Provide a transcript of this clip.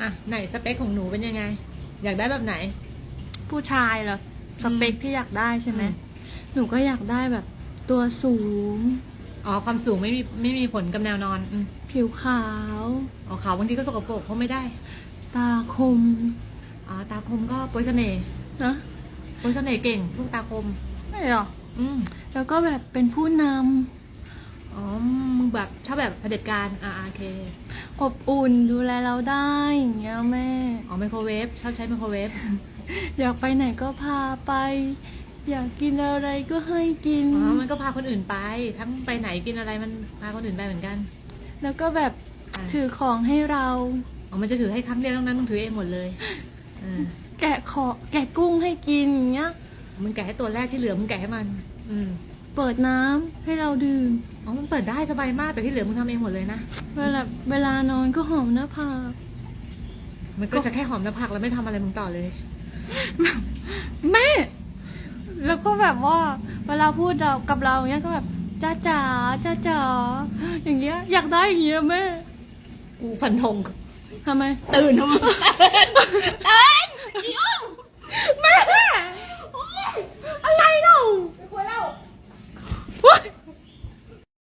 อะไหนสเปคของหนูเป็นยังไง อยากได้แบบไหน ผู้ชายเหรอสเปคที่อยากได้ใช่ไหมอืม หนูก็อยากได้แบบ ตัวสูง อ๋อความสูงไม่มีไม่มีผลกับแนวนอนอืมผิวขาว อ๋อขาวบางทีก็สกปรกเพราะไม่ได้ตาคมอ๋อตาคมก็โปรยเสน่ห์นะโปรยเสน่ห์เก่งลูกตาคมไม่หรออืมแล้วก็แบบเป็นผู้น อ๋อมึงแบบชอบแบบเผด็จการอ่าโอเคำอบอุ่นดูแลเราได้อย่างเงี้ยแม่ อ๋อไมโครเวฟชอบใช้ไมโครเวฟ อยากไปไหนก็พาไป อยากกินอะไรก็ให้กิน อ๋อ มันก็พาคนอื่นไป ทั้งไปไหนกินอะไรมันพาคนอื่นไปเหมือนกัน แล้วก็แบบอะ ถือของให้เรา อ๋อ มันจะถือให้ครั้งเดียวตรงนั้นมึงถือเองหมดเลยเออแกะขอแกะกุ้งให้กินอย่างเงี้ย มึงแกะให้ตัวแรกที่เหลือมึงแกะให้มัน อืม เปิดน้ำให้เราดื่ม อ๋อมันเปิดได้สบายมากแต่ที่เหลือมึงทำเองหมดเลยนะ เวลาเวลานอนก็หอมหน้าผากมันก็จะแค่หอมหน้าผากแล้วไม่ทำอะไรมึงต่อเลย แม่ แล้วก็แบบว่า เวลาพูดกับเราเนี้ยก็แบบจ้าจ๋าจ้าจ๋าอย่างเงี้ย อยากได้อย่างเงี้ยแม่ กูฟันธงทำไม ตื่นทำไมตื่นอีอ้อม